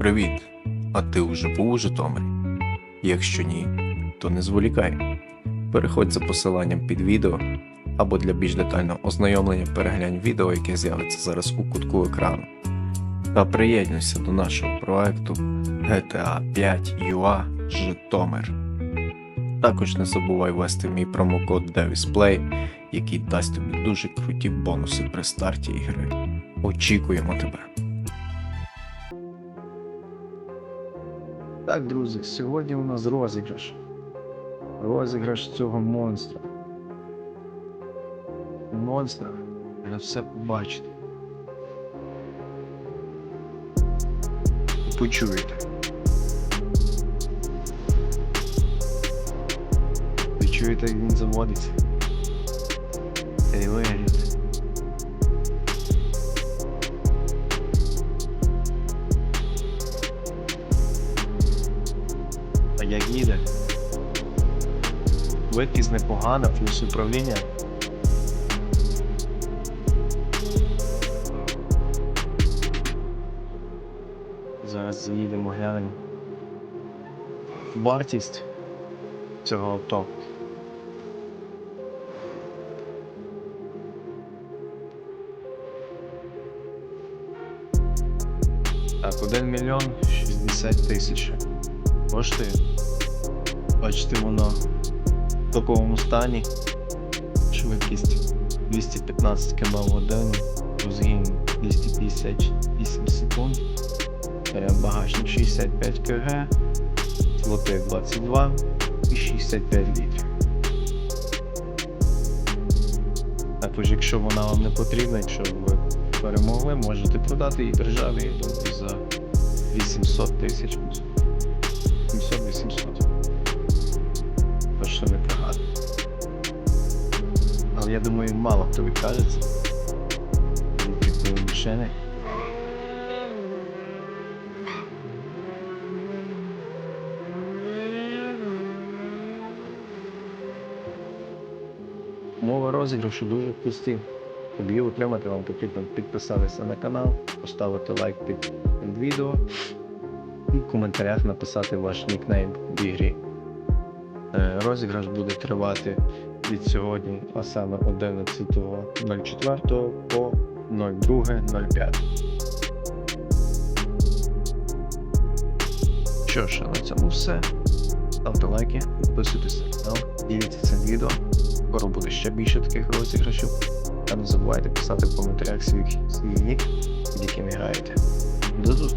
Привіт! А ти вже був у Житомирі? Якщо ні, то не зволікай. Переходь за посиланням під відео або для більш детального ознайомлення переглянь відео, яке з'явиться зараз у кутку екрану. Та приєднуйся до нашого проекту GTA 5 UA Житомир. Також не забувай ввести мій промокод DevisPlay, який дасть тобі дуже круті бонуси при старті ігри. Очікуємо тебе! Так, друзі, сьогодні у нас розіграш. Розіграш цього монстра. Монстра. Ви все побачите. І Почуєте. Ви чуєте, як він заводиться. Та й виглядь. Як їде? Витязь непогана, плюс управління. Зараз заїдемо глянемо. Вартість цього авто. Так, 1 мільйон 60 тисяч. Коштує. Бачите, воно в такому стані. Швидкість 215 км в годину, розгін 258 секунд, Е, багажник 65 кг, слоти 22 і 65 літрів. Також, якщо вона вам не потрібна, якщо ви перемогли, можете продати її державі за 800 тисяч. 700-800. Я думаю, мало хто відкажеться машини. Мова розіграшу дуже прості. Щоб її отримати, вам потрібно підписатися на канал, поставити лайк під відео і в коментарях написати ваш нікнейм в ігрі. Е, Розіграш буде тривати від сьогодні, а саме 11.04 по 02.05. Що ж, на цьому все. Ставте лайки, підписуйтесь на канал, діліться цим відео. Скоро буде ще більше таких розіграшів. Та не забувайте писати в коментарях свій, свій нік, під яким граєте. До зустрічі!